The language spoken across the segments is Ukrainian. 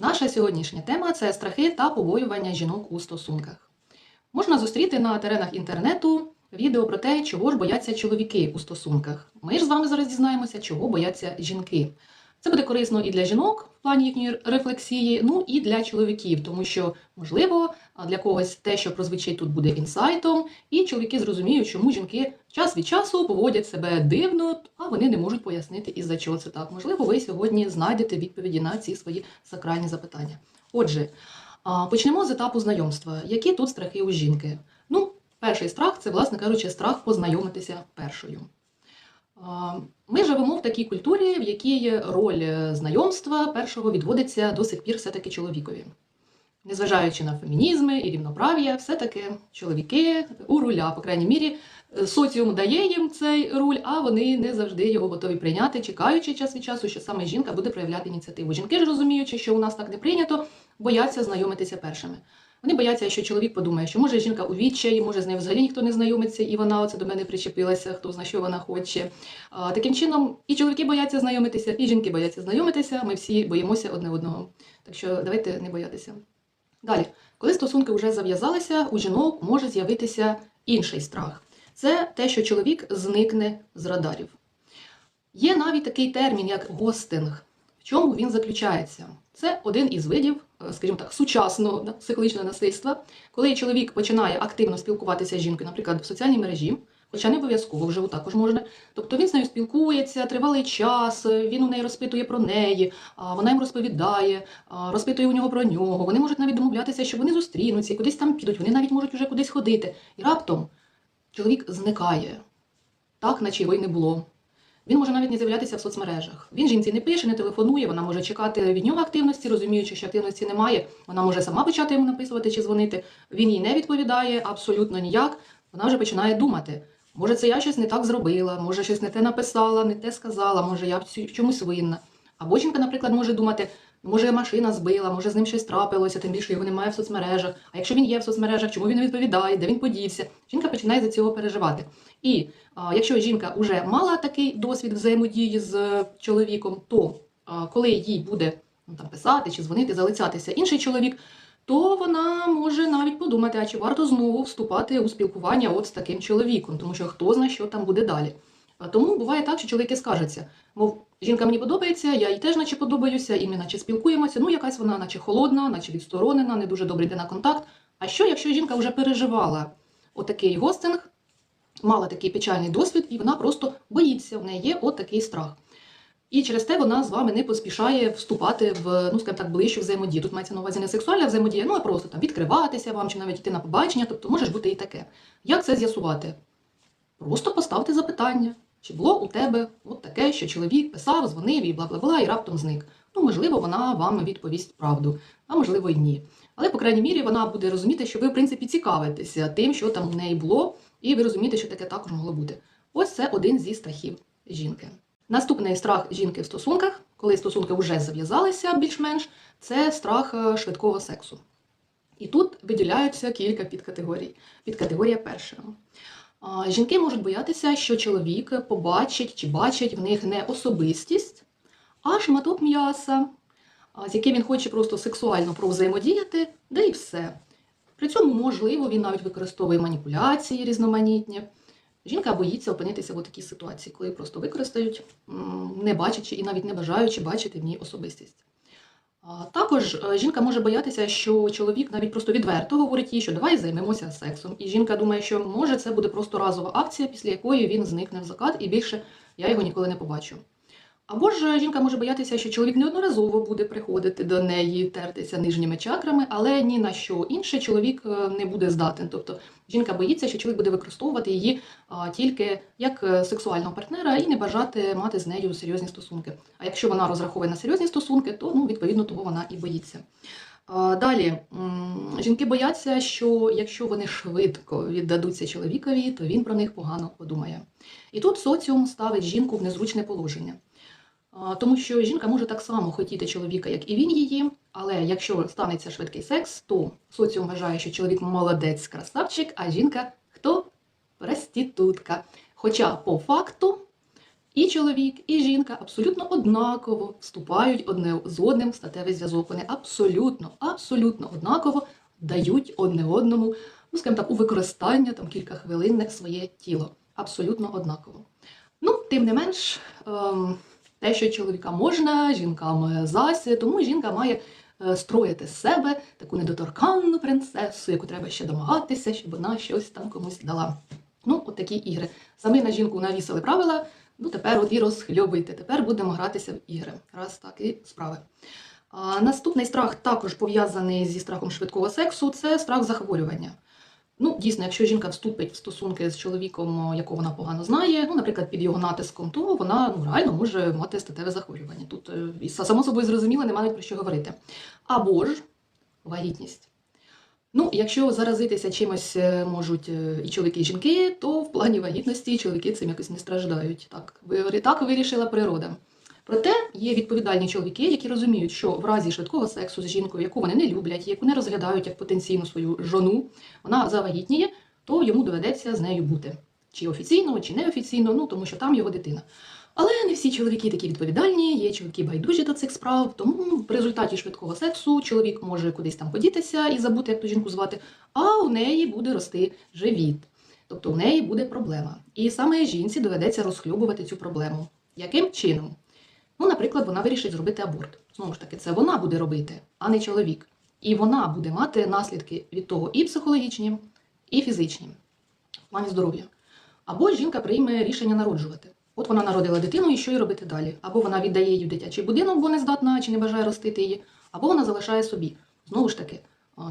Наша сьогоднішня тема це страхи та побоювання жінок у стосунках. Можна зустріти на теренах інтернету відео про те, чого ж бояться чоловіки у стосунках. Ми ж з вами зараз дізнаємося, чого бояться жінки. Це буде корисно і для жінок в плані їхньої рефлексії, ну і для чоловіків, тому що, можливо, для когось те, що прозвучить тут, буде інсайтом, і чоловіки зрозуміють, чому жінки час від часу поводять себе дивно, а вони не можуть пояснити, із-за чого це так. Можливо, ви сьогодні знайдете відповіді на ці свої сакральні запитання. Отже, почнемо з етапу знайомства. Які тут страхи у жінки? Ну, перший страх це, власне кажучи, страх познайомитися першою. Ми живемо в такій культурі, в якій роль знайомства першого відводиться до сих пір все-таки чоловікові. Незважаючи на фемінізми і рівноправ'я, все-таки чоловіки у руля, по крайній мірі, е, соціум дає їм цей руль, а вони не завжди його готові прийняти, чекаючи час від часу, що саме жінка буде проявляти ініціативу. Жінки ж розуміючи, що у нас так не прийнято, бояться знайомитися першими. Вони бояться, що чоловік подумає, що може жінка у відчаї, може з нею взагалі ніхто не знайомиться, і вона оце до мене причепилася, хто знає, що вона хоче. А, таким чином, і чоловіки бояться знайомитися, і жінки бояться знайомитися. Ми всі боїмося одне одного. Так що давайте не боятися. Далі, коли стосунки вже зав'язалися, у жінок може з'явитися інший страх. Це те, що чоловік зникне з радарів. Є навіть такий термін, як гостинг. Чому він заключається? Це один із видів, е, скажімо так, сучасного да, психологічного насильства, коли чоловік починає активно спілкуватися з жінкою, наприклад, в соціальній мережі, хоча не обов'язково вживу також можна. Тобто він з нею спілкується тривалий час, е, він у неї розпитує про неї, вона їм розповідає, розпитує у нього про нього. Вони можуть навіть домовлятися, що вони зустрінуться і кудись там підуть, вони навіть можуть уже кудись ходити. І раптом чоловік зникає, так, наче його й не було. Він може навіть не з'являтися в соцмережах. Він жінці не пише, не телефонує, вона може чекати від нього активності, розуміючи, що активності немає. Вона може сама почати йому написувати чи дзвонити. Він їй не відповідає абсолютно ніяк. Вона вже починає думати. Може, це я щось не так зробила, може, щось не те написала, не те сказала, може, я в чомусь винна. Або жінка, наприклад, може думати, може, машина збила, може, з ним щось трапилося, тим більше його немає в соцмережах. А якщо він є в соцмережах, чому він не відповідає, де він подівся? Жінка починає за цього переживати. І а, якщо жінка вже мала такий досвід взаємодії з е, чоловіком, то а, коли їй буде ну, там, писати чи дзвонити, залицятися інший чоловік, то вона може навіть подумати, а чи варто знову вступати у спілкування от з таким чоловіком, тому що хто знає, що там буде далі. А Тому буває так, що чоловіки скажуться, мов, жінка мені подобається, я їй теж наче подобаюся, і ми наче спілкуємося, ну якась вона наче холодна, наче відсторонена, не дуже добре йде на контакт. А що, якщо жінка вже переживала отакий гостинг, мала такий печальний досвід, і вона просто боїться, в неї є от такий страх. І через те вона з вами не поспішає вступати в, ну скажімо так, ближчу взаємодію. Тут мається на увазі не сексуальна взаємодія, ну а просто там відкриватися вам чи навіть йти на побачення, тобто може ж бути і таке. Як це з'ясувати? Просто поставте запитання, чи було у тебе от таке, що чоловік писав, дзвонив і бла-бла-бла, і раптом зник. Ну, можливо, вона вам відповість правду, а можливо, і ні. Але, по крайній мірі, вона буде розуміти, що ви, в принципі, цікавитеся тим, що там у неї було, і ви розумієте, що таке також могло бути. Ось це один зі страхів жінки. Наступний страх жінки в стосунках, коли стосунки вже зав'язалися більш-менш, це страх е, швидкого сексу. І тут виділяються кілька підкатегорій. Підкатегорія перша. Жінки можуть боятися, що чоловік побачить чи бачить в них не особистість, а шматок м'яса, з яким він хоче просто сексуально провзаємодіяти, да і все. При цьому, можливо, він навіть використовує маніпуляції різноманітні. Жінка боїться опинитися в такій ситуації, коли просто використають, не бачачи і навіть не бажаючи бачити в ній особистість. Також е, жінка може боятися, що чоловік навіть просто відверто говорить їй, що давай займемося сексом. І жінка думає, що може це буде просто разова акція, після якої він зникне в закат, і більше я його ніколи не побачу. Або ж жінка може боятися, що чоловік неодноразово буде приходити до неї, тертися нижніми чакрами, але ні на що інше чоловік е, не буде здатен. Тобто жінка боїться, що чоловік буде використовувати її тільки як е, сексуального партнера і не бажати мати з нею серйозні стосунки. А якщо вона розраховує на серйозні стосунки, то ну, відповідно того вона і боїться. Далі жінки бояться, що якщо вони швидко віддадуться чоловікові, то він про них погано подумає. І тут соціум ставить жінку в незручне положення. Тому що жінка може так само хотіти чоловіка, як і він її, але якщо станеться швидкий секс, то соціум вважає, що чоловік молодець, красавчик, а жінка хто? Проститутка. Хоча по факту І чоловік, і жінка абсолютно однаково вступають одне з одним в статевий зв'язок. Вони абсолютно, абсолютно однаково дають одне одному, ну скажімо так, у використання там кілька хвилин своє тіло. Абсолютно однаково. Ну, тим не менш, ем, те, що чоловікам можна, жінкам зась, тому жінка має е, строїти з себе таку недоторканну принцесу, яку треба ще домагатися, щоб вона щось там комусь дала. Ну, от такі ігри. Самі на жінку навісили правила, ну тепер от і розхльобуйте. Тепер будемо гратися в ігри. Раз так і справи. А, наступний страх також пов'язаний зі страхом швидкого сексу це страх захворювання. Ну, дійсно, якщо жінка вступить в стосунки з чоловіком, якого вона погано знає, ну, наприклад, під його натиском, то вона ну, реально може мати статеве захворювання. Тут е, і само собою зрозуміло, немає про що говорити. Або ж вагітність. Ну, якщо заразитися чимось е, можуть е, і чоловіки, і жінки, то в плані вагітності чоловіки цим якось не страждають. Так, так вирішила природа. Проте є відповідальні чоловіки, які розуміють, що в разі швидкого сексу з жінкою, яку вони не люблять, яку не розглядають як потенційну свою жону, вона завагітніє, то йому доведеться з нею бути. Чи офіційно, чи неофіційно, ну тому що там його дитина. Але не всі чоловіки такі відповідальні, є чоловіки байдужі до цих справ, тому в результаті швидкого сексу чоловік може кудись там подітися і забути, як ту жінку звати, а у неї буде рости живіт. Тобто в неї буде проблема. І саме жінці доведеться розхльобувати цю проблему. Яким чином? Ну, наприклад, вона вирішить зробити аборт. Знову ж таки, це вона буде робити, а не чоловік. І вона буде мати наслідки від того і психологічні, і фізичні, в плані здоров'я. Або жінка прийме рішення народжувати. От вона народила дитину, і що їй робити далі? Або вона віддає її в дитячий будинок, бо не здатна чи не бажає ростити її, або вона залишає собі. Знову ж таки,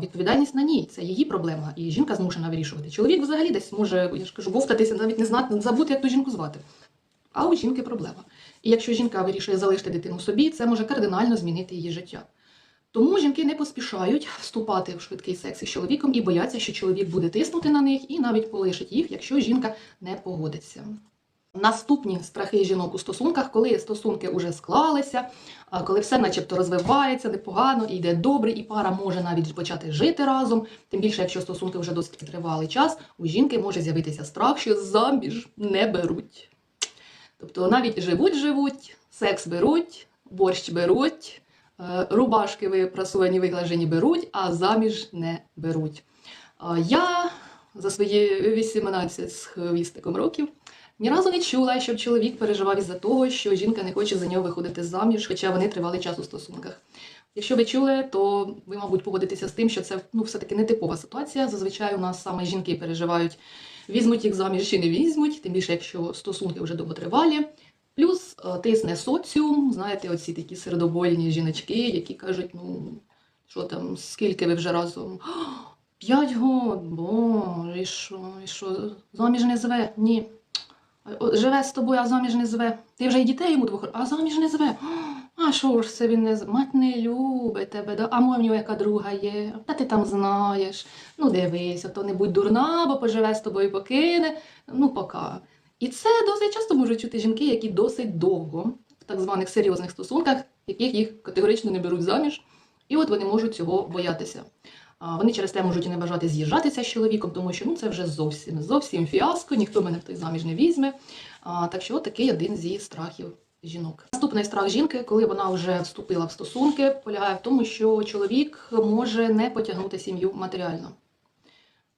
відповідальність на ній, це її проблема, і жінка змушена вирішувати. Чоловік взагалі десь може, я ж кажу, вовтатися, навіть не знати, забути, як ту жінку звати. А у жінки проблема. І якщо жінка вирішує залишити дитину собі, це може кардинально змінити її життя. Тому жінки не поспішають вступати в швидкий секс із чоловіком і бояться, що чоловік буде тиснути на них і навіть полишить їх, якщо жінка не погодиться. Наступні страхи жінок у стосунках, коли стосунки вже склалися, коли все начебто розвивається непогано і йде добре, і пара може навіть почати жити разом. Тим більше, якщо стосунки вже досить тривалий час, у жінки може з'явитися страх, що заміж не беруть. Тобто навіть живуть-живуть, секс беруть, борщ беруть, е, рубашки випрасувані, виглажені беруть, а заміж не беруть. Я за свої 18 з хвістиком років ні разу не чула, щоб чоловік переживав із-за того, що жінка не хоче за нього виходити заміж, хоча вони тривали час у стосунках. Якщо ви чули, то ви, мабуть, погодитеся з тим, що це ну, все-таки не типова ситуація. Зазвичай у нас саме жінки переживають, візьмуть їх заміж чи не візьмуть, тим більше, якщо стосунки вже довготривалі. Плюс е, тисне соціум, знаєте, оці такі сердобольні жіночки, які кажуть, ну що там, скільки ви вже разом? П'ять год, боже, і що, і що, заміж не зве? Ні. Живе з тобою, а заміж не зве. Ти вже й дітей йому двох, а заміж не зве. А що ж це він не зве? Мать не любить тебе, да? а мов в нього яка друга є, та ти там знаєш. Ну дивись, а то не будь дурна, бо поживе з тобою покине. Ну, пока. І це досить часто можуть чути жінки, які досить довго в так званих серйозних стосунках, яких їх категорично не беруть заміж, і от вони можуть цього боятися. Вони через те можуть і не бажати з'їжджатися з чоловіком, тому що ну це вже зовсім зовсім фіаско, ніхто мене в той заміж не візьме. Так що от такий один зі страхів жінок. Наступний страх жінки, коли вона вже вступила в стосунки, полягає в тому, що чоловік може не потягнути сім'ю матеріально.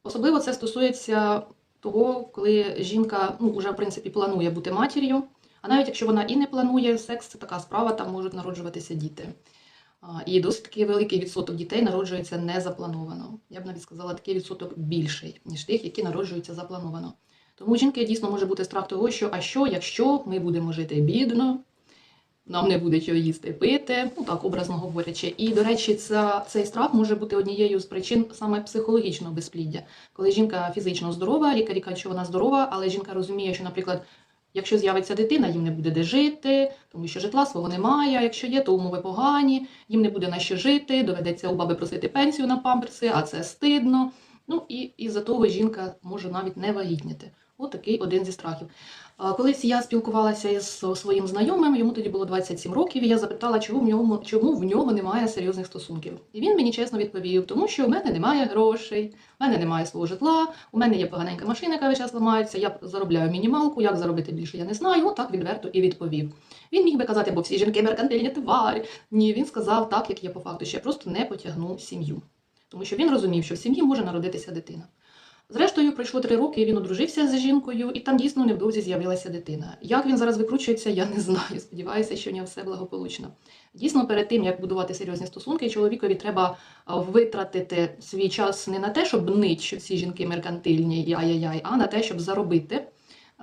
Особливо це стосується того, коли жінка ну, вже в принципі планує бути матір'ю. А навіть якщо вона і не планує секс, це така справа, там можуть народжуватися діти. І досить таки великий відсоток дітей народжується незаплановано. Я б навіть сказала, такий відсоток більший, ніж тих, які народжуються заплановано. Тому жінки дійсно може бути страх того, що а що, якщо ми будемо жити бідно, нам не буде чого їсти пити, ну так образно говорячи. І, до речі, ця, цей страх може бути однією з причин саме психологічного безпліддя. Коли жінка фізично здорова, лікарі кажуть, що вона здорова, але жінка розуміє, що, наприклад, якщо з'явиться дитина, їм не буде де жити, тому що житла свого немає. Якщо є, то умови погані, їм не буде на що жити, доведеться у баби просити пенсію на памперси, а це стидно. Ну і із-за того жінка може навіть не вагітніти. Отакий один зі страхів. Колись я спілкувалася із своїм знайомим, йому тоді було 27 років, і я запитала, чому в ньому, чому в нього немає серйозних стосунків. І він мені чесно відповів, тому що в мене немає грошей, в мене немає свого житла, у мене є поганенька машина, яка весь час ламається, я заробляю мінімалку, як заробити більше, я не знаю. Отак відверто і відповів. Він міг би казати, бо всі жінки меркантильні тварі. Ні, він сказав так, як є по факту, що я просто не потягну сім'ю. Тому що він розумів, що в сім'ї може народитися дитина. Зрештою, пройшло три роки, і він одружився з жінкою, і там дійсно невдовзі з'явилася дитина. Як він зараз викручується, я не знаю. Сподіваюся, що в нього все благополучно. Дійсно, перед тим як будувати серйозні стосунки, чоловікові треба витратити свій час не на те, щоб що всі жінки меркантильні і ай-яй-яй, а на те, щоб заробити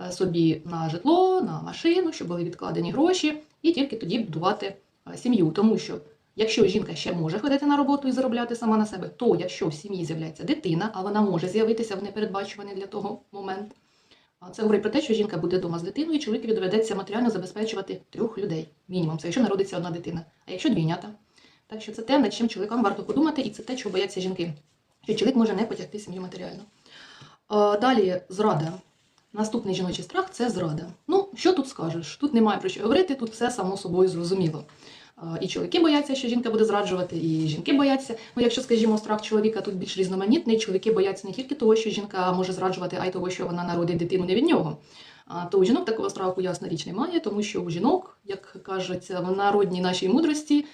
е, собі на житло, на машину, щоб були відкладені гроші, і тільки тоді будувати е, сім'ю. Тому що Якщо жінка ще може ходити на роботу і заробляти сама на себе, то якщо в сім'ї з'являється дитина, а вона може з'явитися в непередбачуваний для того момент, це говорить про те, що жінка буде вдома з дитиною, і чоловікові доведеться матеріально забезпечувати трьох людей. Мінімум, це якщо народиться одна дитина, а якщо двійнята. Так що це те, над чим чоловікам варто подумати, і це те, чого бояться жінки. Що чоловік може не потягти сім'ю матеріально. Далі зрада. Наступний жіночий страх це зрада. Ну, що тут скажеш? Тут немає про що говорити, тут все само собою зрозуміло. І чоловіки бояться, що жінка буде зраджувати, і жінки бояться. Ну, якщо, скажімо, страх чоловіка тут більш різноманітний, чоловіки бояться не тільки того, що жінка може зраджувати, а й того, що вона народить дитину не від нього. То у жінок такого страху, ясна річ, немає, тому що у жінок, як кажеться в народній нашій мудрості,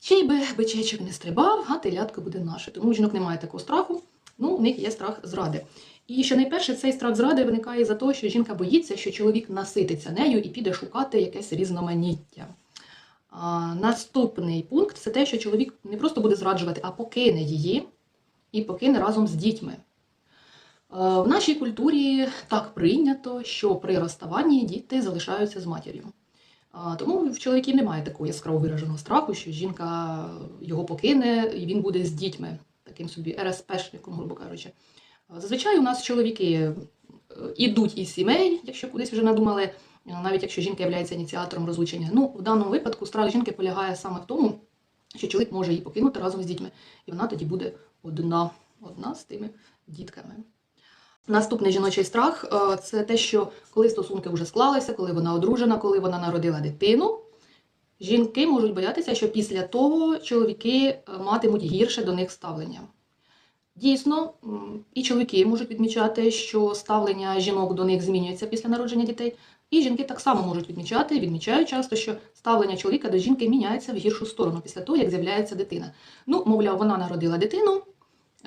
чий би бичечок не стрибав, а телятко буде наше. Тому у жінок немає такого страху, ну, у них є страх зради. І що найперше, цей страх зради виникає за того, що жінка боїться, що чоловік насититься нею і піде шукати якесь різноманіття. Наступний пункт це те, що чоловік не просто буде зраджувати, а покине її і покине разом з дітьми. В нашій культурі так прийнято, що при розставанні діти залишаються з матір'ю. Тому в чоловіків немає такого яскраво вираженого страху, що жінка його покине і він буде з дітьми, таким собі РСПшником, грубо кажучи. Зазвичай у нас чоловіки е, ідуть із сімей, якщо кудись вже надумали, навіть якщо жінка є ініціатором розлучення. Ну, в даному випадку страх жінки полягає саме в тому, що чоловік може її покинути разом з дітьми, і вона тоді буде одна, одна з тими дітками. Наступний жіночий страх е, це те, що коли стосунки вже склалися, коли вона одружена, коли вона народила дитину, жінки можуть боятися, що після того чоловіки е, матимуть гірше до них ставлення. Дійсно, і чоловіки можуть відмічати, що ставлення жінок до них змінюється після народження дітей. І жінки так само можуть відмічати, відмічають часто, що ставлення чоловіка до жінки міняється в гіршу сторону після того, як з'являється дитина. Ну, мовляв, вона народила дитину,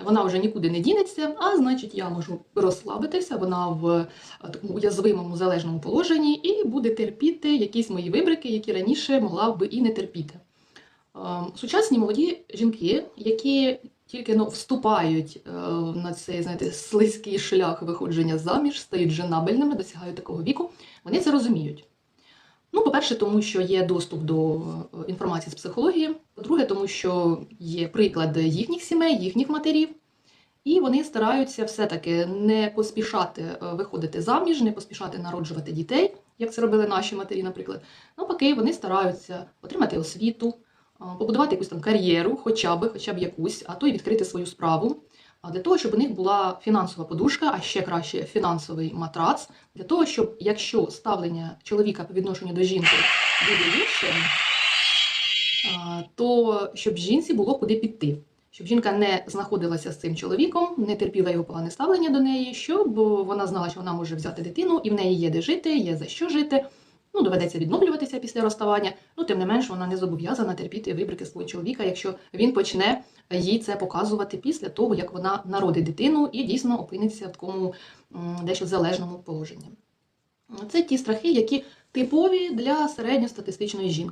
вона вже нікуди не дінеться, а значить, я можу розслабитися, вона в е, такому уязвимому залежному положенні і буде терпіти якісь мої вибрики, які раніше могла б і не терпіти. Е, Сучасні молоді жінки, які тільки ну, вступають е, на цей знаєте, слизький шлях виходження заміж, стають женабельними, досягають такого віку, вони це розуміють. Ну, по-перше, тому що є доступ до е, інформації з психології. По-друге, тому що є приклад їхніх сімей, їхніх матерів. І вони стараються все-таки не поспішати е, виходити заміж, не поспішати народжувати дітей, як це робили наші матері, наприклад. Навпаки, вони стараються отримати освіту, побудувати якусь там кар'єру, хоча б, хоча б якусь, а то й відкрити свою справу. Для того, щоб у них була фінансова подушка, а ще краще фінансовий матрац, для того, щоб якщо ставлення чоловіка по відношенню до жінки буде гіршим, то щоб жінці було куди піти. Щоб жінка не знаходилася з цим чоловіком, не терпіла його погане ставлення до неї, щоб вона знала, що вона може взяти дитину, і в неї є де жити, є за що жити. Ну, доведеться відновлюватися після розставання. Ну, тим не менш, вона не зобов'язана терпіти вибрики свого чоловіка, якщо він почне їй це показувати після того, як вона народить дитину і дійсно опиниться в такому дещо залежному положенні. Це ті страхи, які типові для середньостатистичної жінки.